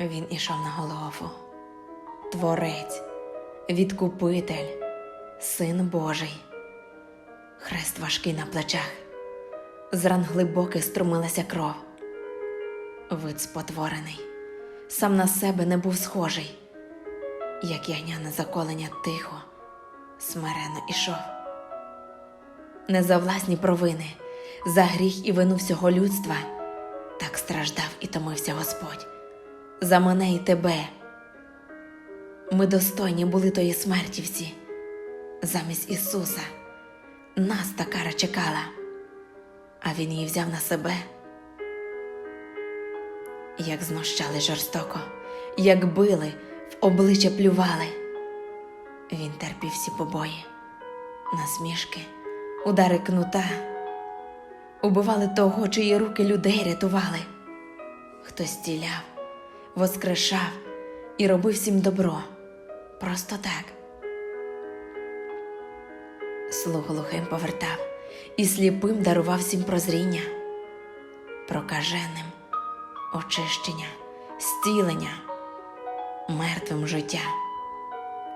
Він ішов на Голгофу. Творець, відкупитель, син Божий. Хрест важкий на плечах, з ран глибоких струмилася кров. Вид спотворений, сам на себе не був схожий, як ягня на заколення тихо, смирено ішов. Не за власні провини, за гріх і вину всього людства, так страждав і томився Господь, за мене і тебе. Ми достойні були тої смерті всі, замість Ісуса. Нас та кара чекала, а Він її взяв на себе. Як знущали жорстоко, як били, в обличчя плювали. Він терпів всі побої, насмішки, удари кнута, убивали того, чиї руки людей рятували. Хтось стіляв, воскрешав і робив всім добро. Просто так. Слух глухим повертав і сліпим дарував всім прозріння, прокаженим очищення, стілення, мертвим життя,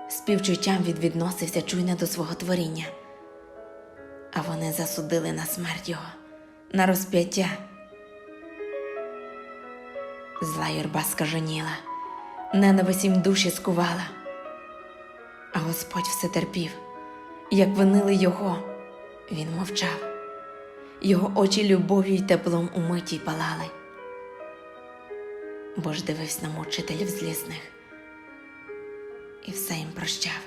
співчуттям від відносився чуйне до свого творіння, а вони засудили на смерть його, на розп'яття. Зла юрба скаженіла, ненависть їм душі скувала, а Господь все терпів, як винили його, він мовчав, його очі любов'ю й теплом умиті палали бо ж дивився на мучителів злісних і все їм прощав.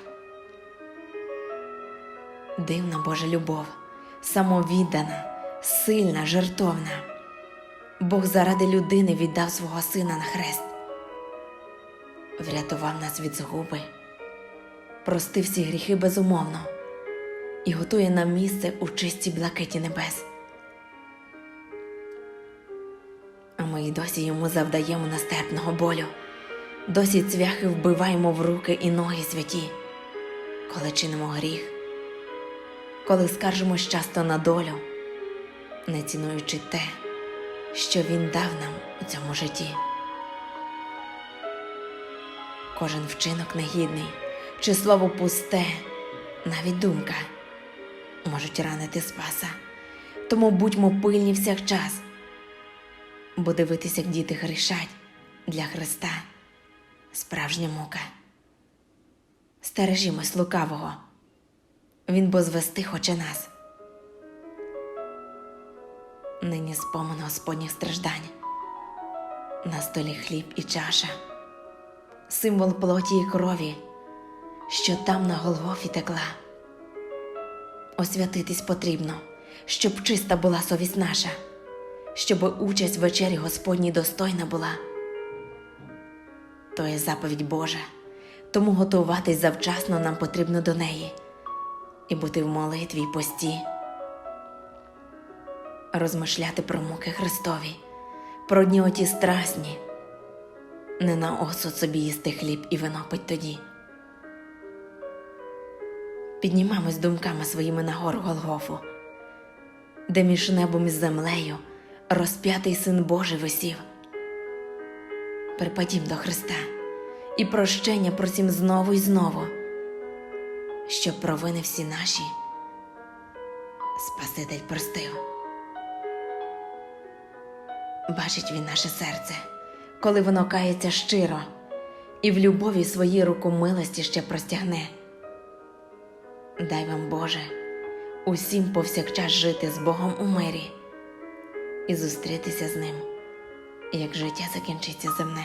Дивна Божа любов, самовіддана, сильна, жертовна. Бог заради людини віддав свого сина на хрест, врятував нас від згуби, простив всі гріхи безумовно. І готує нам місце у чистій блакиті небес. А ми й досі йому завдаємо нестерпного болю, досі цвяхи вбиваємо в руки і ноги святі, коли чинимо гріх, коли скаржимось часто на долю, не цінуючи те, що він дав нам у цьому житті. Кожен вчинок негідний, чи слово пусте, навіть думка можуть ранити спаса, тому будьмо пильні всякчас бо дивитися, як діти грішать для Христа справжня мука. Стережімось лукавого, Він бо звести хоче нас. Нині спомин Господніх страждань, на столі хліб і чаша, символ плоті і крові, що там на Голгофі текла. Освятитись потрібно, щоб чиста була совість наша щоб участь в вечері Господній достойна була. То є заповідь Божа, тому готуватись завчасно нам потрібно до неї і бути в молитві й пості, розмишляти про муки Христові, про дні оті страсні, не на осуд собі їсти хліб і вино пить тоді. Піднімамось думками своїми на гору Голгофу, де між небом і землею розп'ятий син Божий висів. Припадім до Христа і прощення просім знову і знову, щоб провини всі наші Спаситель простив. Бачить він наше серце, коли воно кається щиро, і в любові своїй руку милості ще простягне. Дай вам, Боже, усім повсякчас жити з Богом у мирі і зустрітися з ним, як життя закінчиться земне.